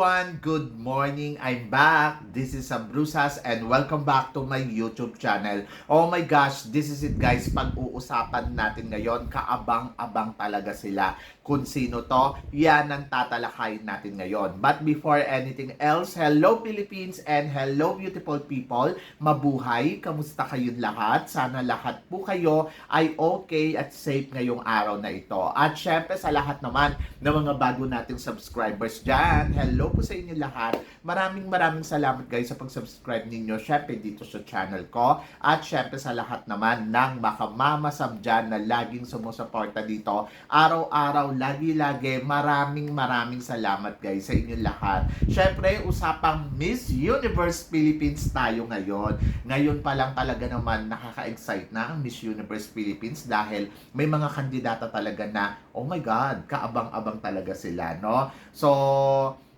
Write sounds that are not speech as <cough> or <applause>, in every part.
Everyone! Good morning! I'm back! This is Abrusas and welcome back to my YouTube channel. Oh my gosh, this is it guys. Pag-uusapan natin ngayon, kaabang-abang talaga sila. Kung sino to, yan ang tatalakayin natin ngayon. But before anything else, hello Philippines and hello beautiful people. Mabuhay! Kamusta kayong lahat? Sana lahat po kayo ay okay at safe ngayong araw na ito. At syempre sa lahat naman ng mga bago nating subscribers dyan, hello po sa inyo lahat. Maraming maraming salamat guys sa pag-subscribe ninyo syempre dito sa channel ko. At syempre sa lahat naman ng makamamasam dyan na laging sumusuporta dito. Araw-araw, lagi-lagi, maraming maraming salamat guys sa inyo lahat. Syempre, usapang Miss Universe Philippines tayo ngayon. Ngayon pa lang talaga naman nakaka-excite na ang Miss Universe Philippines dahil may mga kandidata talaga na, oh my God, kaabang-abang talaga sila, no? So,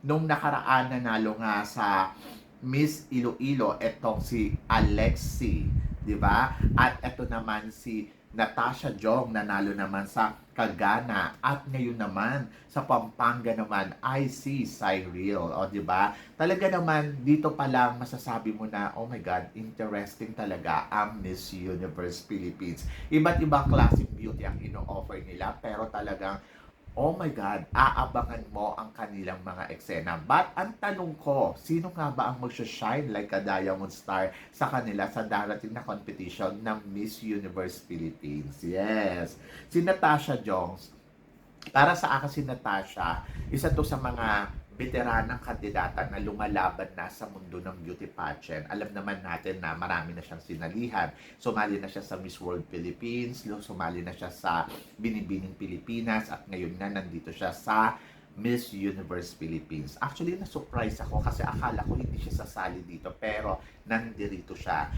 nung nakaraan nanalo nga sa Miss Iloilo, etong si Alexi, di ba? At eto naman si Natasha Jong, nanalo naman sa Kagana. At ngayon naman, sa Pampanga naman, ay si Cyril. O, di ba? Talaga naman, dito pa lang masasabi mo na, oh my God, interesting talaga ang Miss Universe Philippines. Iba't ibang classic beauty ang ino-offer nila, pero talagang Oh my God, aabangan mo ang kanilang mga eksena. But ang tanong ko, sino nga ba ang magsha-shine like a diamond star sa kanila sa darating na competition ng Miss Universe Philippines? Yes. Si Natasha Jones, para sa akin si Natasha, isa to sa mga veteranang kandidata na lumalaban na sa mundo ng beauty pageant. Alam naman natin na marami na siyang sinalihan. Sumali na siya sa Miss World Philippines, sumali na siya sa Binibining Pilipinas, at ngayon na nandito siya sa Miss Universe Philippines. Actually, na-surprise ako kasi akala ko hindi siya sasali dito, pero nandirito siya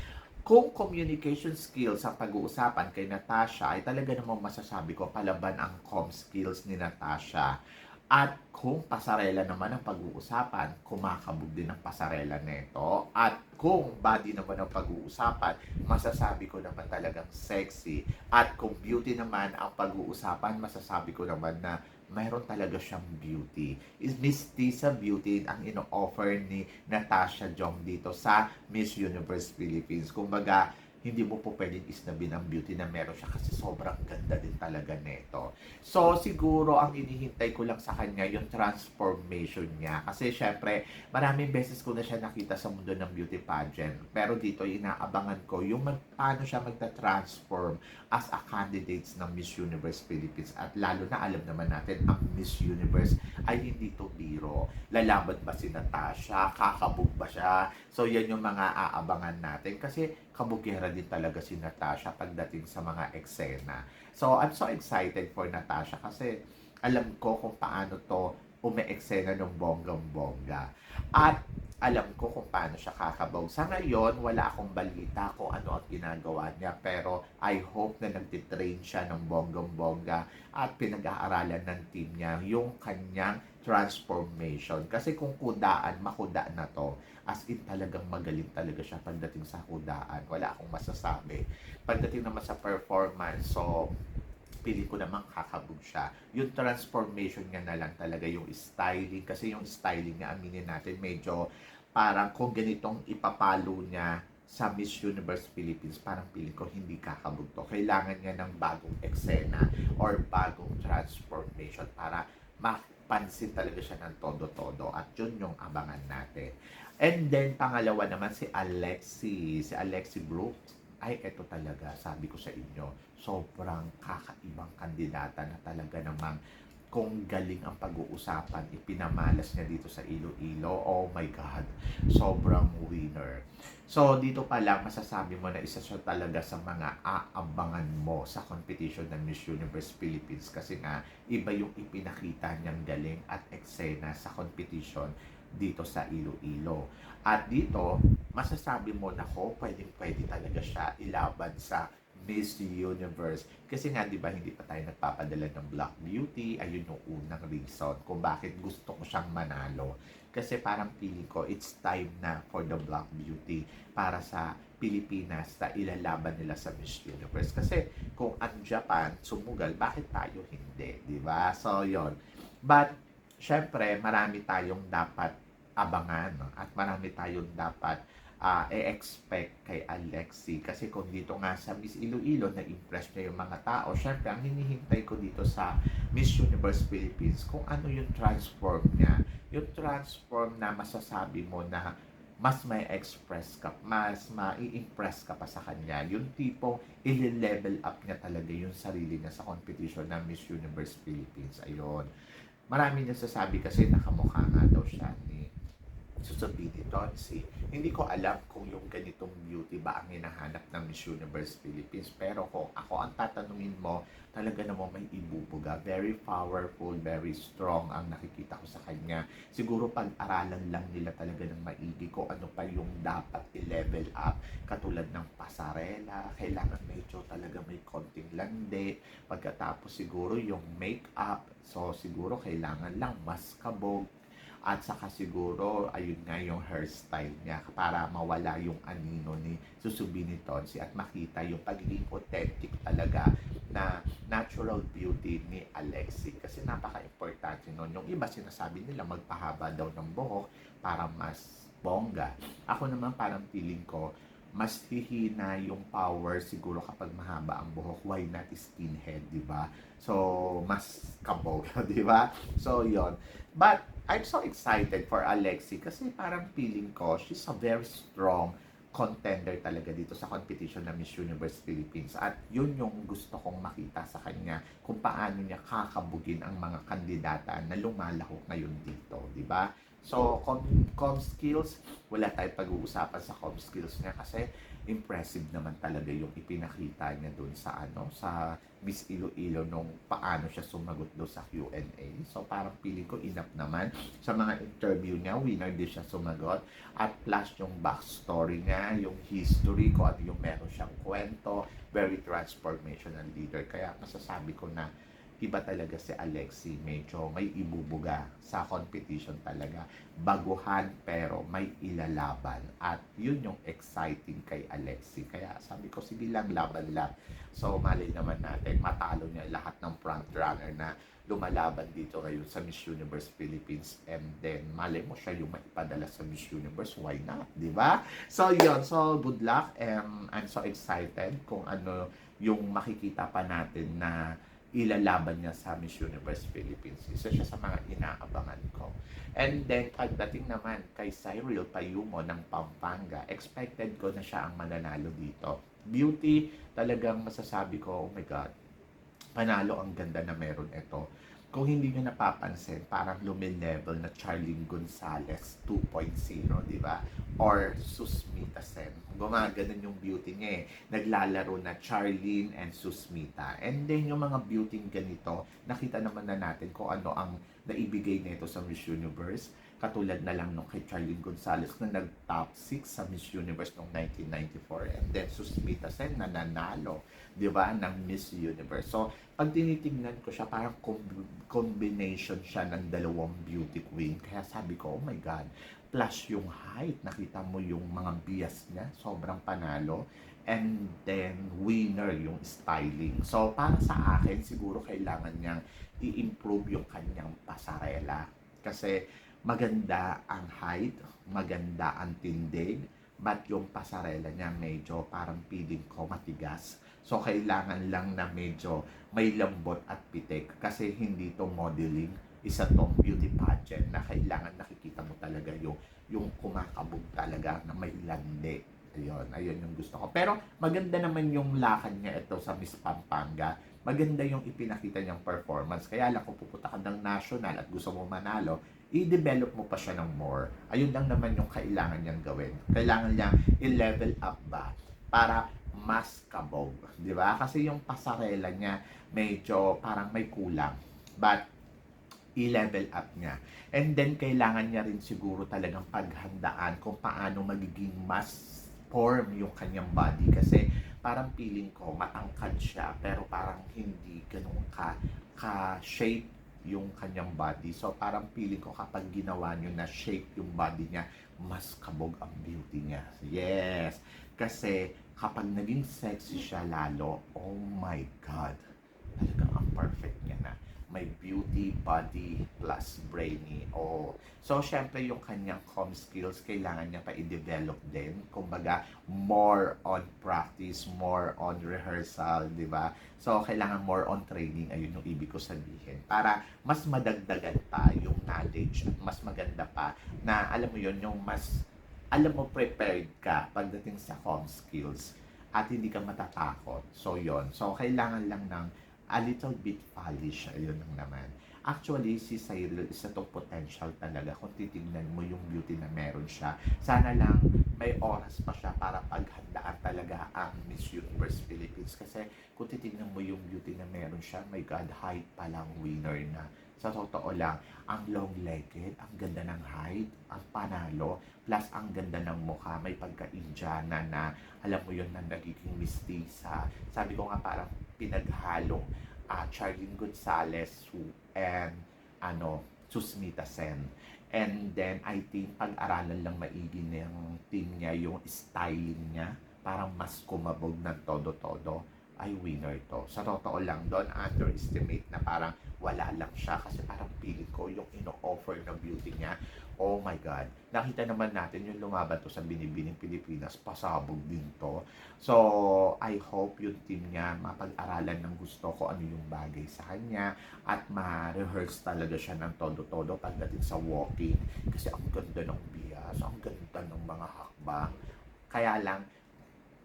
kung communication skills ang pag-uusapan kay Natasha, ay talaga namang masasabi ko palaban ang com skills ni Natasha. At kung pasarela naman ang pag-uusapan, kumakabog din ang pasarela nito. At kung body naman ang pag-uusapan, masasabi ko naman talagang sexy. At kung beauty naman ang pag-uusapan, masasabi ko naman na mayroon talaga siyang beauty. Is Miss Tisa Beauty ang ino-offer ni Natasha Jong dito sa Miss Universe Philippines. Kumbaga, hindi mo po pwedeng isnabin ang beauty na meron siya kasi sobrang ganda din talaga neto. So, siguro ang inihintay ko lang sa kanya yung transformation niya. Kasi syempre, maraming beses ko na siya nakita sa mundo ng beauty pageant. Pero dito, inaabangan ko yung mag, paano siya magta-transform as a candidates ng Miss Universe Philippines. At lalo na alam naman natin, ang Miss Universe ay hindi to biro. Lalaban ba si Natasha? Kakabog ba siya? So, yan yung mga aabangan natin. Kasi kabugera din talaga si Natasha pagdating sa mga eksena. So, I'm so excited for Natasha kasi alam ko kung paano to ume-eksena ng bonggang-bongga. At alam ko kung paano siya kakabaw. Sa ngayon, wala akong balita kung ano ang ginagawa niya. Pero I hope na nagtitrain siya ng bonggang-bongga at pinag-aaralan ng team niya yung kanyang transformation. Kasi kung kudaan, makuda na to. As in talagang magaling talaga siya pagdating sa kudaan. Wala akong masasabi. Pagdating naman sa performance, so pili ko naman kakabog siya. Yung transformation niya na lang talaga, yung styling. Kasi yung styling niya, aminin natin, medyo parang kung ganitong ipapalo niya sa Miss Universe Philippines, parang pili ko hindi kakabog to. Kailangan niya ng bagong eksena or bagong transformation para mapansin talaga siya ng todo-todo. At yun yung abangan natin. And then, pangalawa naman si Alexi. Si Alexi Brooks. Ay, eto talaga, sabi ko sa inyo, sobrang kakaibang kandidata na talaga namang kung galing ang pag-uusapan, ipinamalas niya dito sa Iloilo. Oh my God, sobrang winner. So, dito pa lang, masasabi mo na isa siya talaga sa mga aabangan mo sa competition ng Miss Universe Philippines kasi nga, iba yung ipinakita niyang galing at eksena sa competition dito sa Iloilo. At dito, masasabi mo na ko, pwedeng pwede talaga siya ilaban sa Miss Universe. Kasi nga, di ba, hindi pa tayo nagpapadala ng Black Beauty. Ayun yung unang reason kung bakit gusto ko siyang manalo. Kasi parang feeling ko, it's time na for the Black Beauty para sa Pilipinas na ilalaban nila sa Miss Universe. Kasi kung ang Japan sumugal, bakit tayo hindi? Di ba? So, yon But, syempre, marami tayong dapat abangan at marami tayong dapat ah, i-expect kay Alexi. Kasi kung dito nga sa Miss Iloilo, na-impress niya yung mga tao, syempre, ang hinihintay ko dito sa Miss Universe Philippines, kung ano yung transform niya. Yung transform na masasabi mo na mas may express ka, mas mai-impress ka pa sa kanya. Yung tipong i-level up niya talaga yung sarili niya sa competition ng Miss Universe Philippines. Ayun. Marami niya sasabi kasi nakamukha nga Susan B. Tonsi. Hindi ko alam kung yung ganitong beauty ba ang hinahanap ng Miss Universe Philippines. Pero kung ako ang tatanungin mo, talaga namang may ibubuga. Very powerful, very strong ang nakikita ko sa kanya. Siguro pag-aralan lang nila talaga ng maigi ko ano pa yung dapat i-level up. Katulad ng pasarela, kailangan medyo talaga may konting lande. Pagkatapos siguro yung make-up, so siguro kailangan lang mas kabog at saka siguro, ayun nga yung hairstyle niya para mawala yung anino ni Susubini Tonsi at makita yung pagiging authentic talaga na natural beauty ni Alexi. Kasi napaka-importante nun. Yung iba sinasabi nila magpahaba daw ng buhok para mas bongga. Ako naman parang feeling ko, mas hihina yung power siguro kapag mahaba ang buhok. Why not skinhead, di ba? So, mas kabog, <laughs> di ba? So, yon But, I'm so excited for Alexi kasi parang feeling ko, she's a very strong contender talaga dito sa competition ng Miss Universe Philippines. At yun yung gusto kong makita sa kanya kung paano niya kakabugin ang mga kandidata na lumalahok ngayon dito, di ba? So, com, com skills, wala tayong pag-uusapan sa com skills niya kasi impressive naman talaga yung ipinakita niya doon sa ano, sa Miss Iloilo nung paano siya sumagot doon sa Q&A. So, parang feeling ko enough naman sa mga interview niya, winner din siya sumagot. At plus yung backstory niya, yung history ko, at yung meron siyang kwento, very transformational leader. Kaya masasabi ko na iba talaga si Alexi. Medyo may ibubuga sa competition talaga. Baguhan pero may ilalaban. At yun yung exciting kay Alexi. Kaya sabi ko, sige lang, laban lang. So, mali naman natin, matalo niya lahat ng front runner na lumalaban dito ngayon sa Miss Universe Philippines and then mali mo siya yung maipadala sa Miss Universe why not di ba so yun so good luck and I'm so excited kung ano yung makikita pa natin na ilalaban niya sa Miss Universe Philippines. Isa siya sa mga inaabangan ko. And then, pagdating naman kay Cyril Payumo ng Pampanga, expected ko na siya ang mananalo dito. Beauty, talagang masasabi ko, oh my God, panalo ang ganda na meron ito. Kung hindi nyo napapansin, parang lumilevel na Charlene Gonzalez 2.0, di ba? Or Susmita Sen. Gumaganon yung beauty niya eh. Naglalaro na Charlene and Susmita. And then yung mga beauty ganito, nakita naman na natin kung ano ang naibigay nito sa Miss Universe. Katulad na lang nung kay Charlene Gonzalez na nag-top 6 sa Miss Universe noong 1994. And then Susmita Sen na nanalo, di ba, ng Miss Universe. So, pag tinitingnan ko siya, parang com- combination siya ng dalawang beauty queen. Kaya sabi ko, oh my God, plus yung height, nakita mo yung mga bias niya, sobrang panalo. And then, winner yung styling. So, para sa akin, siguro kailangan niyang i-improve yung kanyang pasarela. Kasi maganda ang height, maganda ang tindig, but yung pasarela niya medyo parang feeling ko matigas. So, kailangan lang na medyo may lambot at pitik kasi hindi to modeling isa tong beauty pageant na kailangan nakikita mo talaga yung yung kumakabog talaga na may lande. Ayun, ayun yung gusto ko. Pero maganda naman yung lakad niya ito sa Miss Pampanga. Maganda yung ipinakita niyang performance. Kaya lang kung pupunta ka ng national at gusto mo manalo, i-develop mo pa siya ng more. Ayun lang naman yung kailangan niyang gawin. Kailangan niya i-level up ba para mas kabog. Di ba? Kasi yung pasarela niya medyo parang may kulang. But i-level up niya. And then, kailangan niya rin siguro talagang paghandaan kung paano magiging mas form yung kanyang body. Kasi parang feeling ko, matangkad siya, pero parang hindi ganun ka, ka-shape yung kanyang body. So, parang feeling ko kapag ginawa niyo na shape yung body niya, mas kabog ang beauty niya. Yes! Kasi kapag naging sexy siya lalo, oh my God, talagang ang perfect may beauty, body, plus brainy. O, so, syempre, yung kanyang com skills, kailangan niya pa i-develop din. Kumbaga, more on practice, more on rehearsal, di ba? So, kailangan more on training, ayun yung ibig ko sabihin. Para mas madagdagan pa yung knowledge mas maganda pa na, alam mo yun, yung mas, alam mo, prepared ka pagdating sa com skills at hindi ka matatakot. So, yon So, kailangan lang ng a little bit polish. Ayun lang naman. Actually, si Cyril, isa to potential talaga kung titignan mo yung beauty na meron siya. Sana lang may oras pa siya para paghandaan talaga ang Miss Universe Philippines. Kasi kung titignan mo yung beauty na meron siya, my God, height pa lang winner na. Sa totoo lang, ang long-legged, ang ganda ng height, ang panalo, plus ang ganda ng mukha, may pagka-Indiana na, alam mo yun, na nagiging mistisa. Sabi ko nga parang pinaghalong uh, Charlene Gonzalez and ano, Susmita Sen. And then, I think, pag-aralan lang maigi ng team niya, yung styling niya, parang mas kumabog ng todo-todo, ay winner to. Sa totoo lang, doon underestimate na parang wala lang siya kasi parang feeling ko yung ino-offer na beauty niya Oh my God. Nakita naman natin yung lumaban to sa Binibining Pilipinas, pasabog din to. So, I hope yung team niya mapag-aralan ng gusto ko ano yung bagay sa kanya at ma-rehearse talaga siya ng todo-todo pagdating sa walking. Kasi ang ganda ng bias, ang ganda ng mga hakbang. Kaya lang,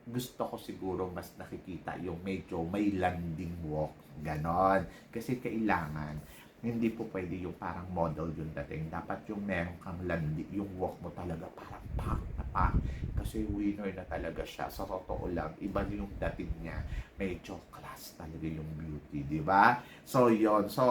gusto ko siguro mas nakikita yung medyo may landing walk. Ganon. Kasi kailangan hindi po pwede yung parang model yung dating. Dapat yung meron kang landi, yung walk mo talaga parang pak na pak. Kasi winner na talaga siya. Sa totoo lang, iba yung dating niya. Medyo class talaga yung beauty, di ba? So, yon So,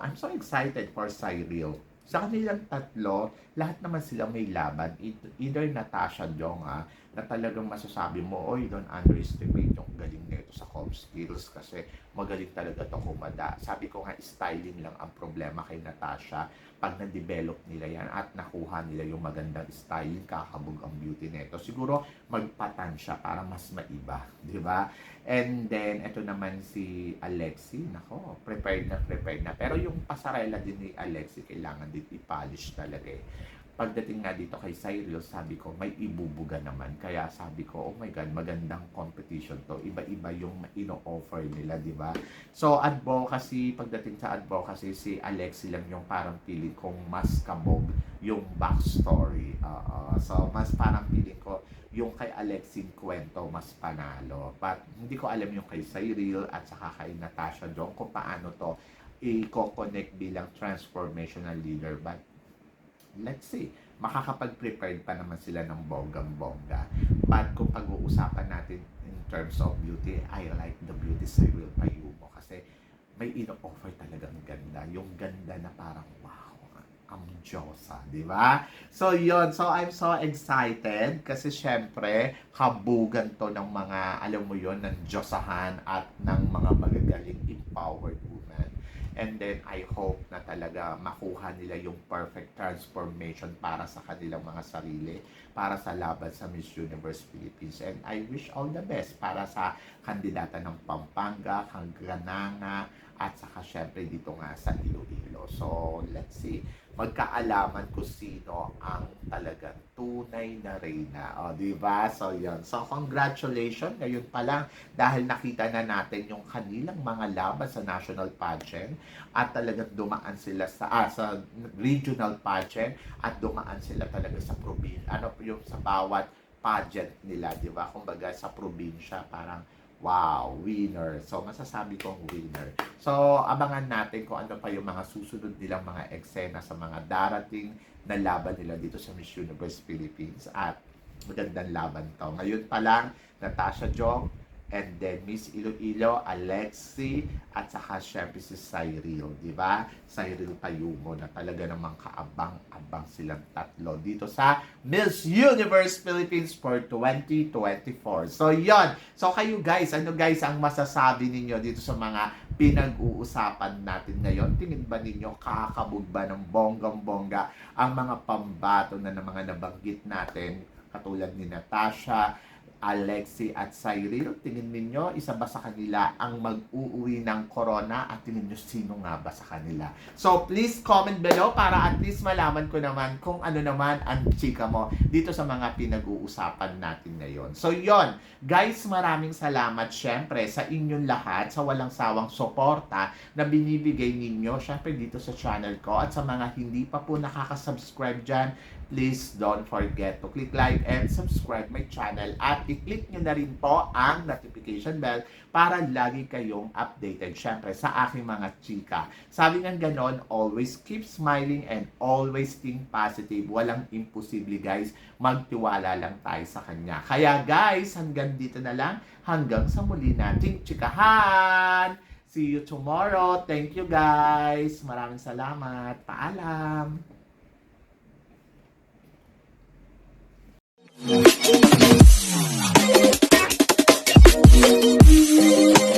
I'm so excited for Cyril. Sa kanilang tatlo, lahat naman sila may laban. Either Natasha Jonga, na talagang masasabi mo, oy, don't underestimate yung galing nito sa com skills kasi magaling talaga to kumada. Sabi ko nga, styling lang ang problema kay Natasha. Pag na-develop nila yan at nakuha nila yung magandang styling, kakabog ang beauty nito. Siguro, magpatan siya para mas maiba. Di ba? And then, ito naman si Alexi. Nako, prepared na prepared na. Pero yung pasarela din ni Alexi, kailangan din i-polish talaga eh pagdating nga dito kay Cyril, sabi ko, may ibubuga naman. Kaya sabi ko, oh my God, magandang competition to. Iba-iba yung ino-offer nila, di ba? So, advocacy, pagdating sa advocacy, si Alexi lang yung parang feeling kong mas kabog yung backstory. Uh, so, mas parang feeling ko, yung kay Alexin kwento mas panalo. But hindi ko alam yung kay Cyril at saka kay Natasha Jong kung paano to i-connect bilang transformational leader. But let's see, makakapag-prepared pa naman sila ng bonggang-bongga. But kung pag-uusapan natin in terms of beauty, I like the beauty Cyril Payumo kasi may ino-offer talagang ganda. Yung ganda na parang wow, ang Diyosa, di ba? So, yon So, I'm so excited kasi syempre, kabugan to ng mga, alam mo yon ng Diyosahan at ng mga magagaling. And then, I hope na talaga makuha nila yung perfect transformation para sa kanilang mga sarili, para sa laban sa Miss Universe Philippines. And I wish all the best para sa kandidata ng Pampanga, Hanggananga, at saka syempre dito nga sa Iloilo. So, let's see magkaalaman kung sino ang talagang tunay na reyna. O, di ba? So, yun. So, congratulations. Ngayon pa lang, dahil nakita na natin yung kanilang mga laban sa national pageant at talagang dumaan sila sa, ah, sa regional pageant at dumaan sila talaga sa probinsya. Ano yung sa bawat pageant nila, di ba? Kumbaga sa probinsya, parang Wow, winner. So, masasabi kong winner. So, abangan natin kung ano pa yung mga susunod nilang mga eksena sa mga darating na laban nila dito sa Miss Universe Philippines. At magandang laban to. Ngayon pa lang, Natasha Jong, and then Miss Iloilo, Alexi, at saka syempre si Cyril, di ba? Cyril Payumo na talaga namang kaabang-abang silang tatlo dito sa Miss Universe Philippines for 2024. So, yon So, kayo guys, ano guys ang masasabi ninyo dito sa mga pinag-uusapan natin ngayon? Tingin ba ninyo kakabog ba ng bonggang-bongga ang mga pambato na ng mga nabanggit natin katulad ni Natasha, Alexi at Cyril. Tingin ninyo, isa ba sa kanila ang mag-uuwi ng corona at tingin nyo sino nga ba sa kanila. So please comment below para at least malaman ko naman kung ano naman ang chika mo dito sa mga pinag-uusapan natin ngayon. So yon guys, maraming salamat syempre sa inyong lahat sa walang sawang suporta na binibigay ninyo syempre dito sa channel ko at sa mga hindi pa po nakaka-subscribe dyan, please don't forget to click like and subscribe my channel at i-click nyo na rin po ang notification bell para lagi kayong updated syempre sa aking mga chika. Sabi nga ganon, always keep smiling and always think positive. Walang imposible guys, magtiwala lang tayo sa kanya. Kaya guys, hanggang dito na lang, hanggang sa muli nating chikahan! See you tomorrow. Thank you guys. Maraming salamat. Paalam. Thank you.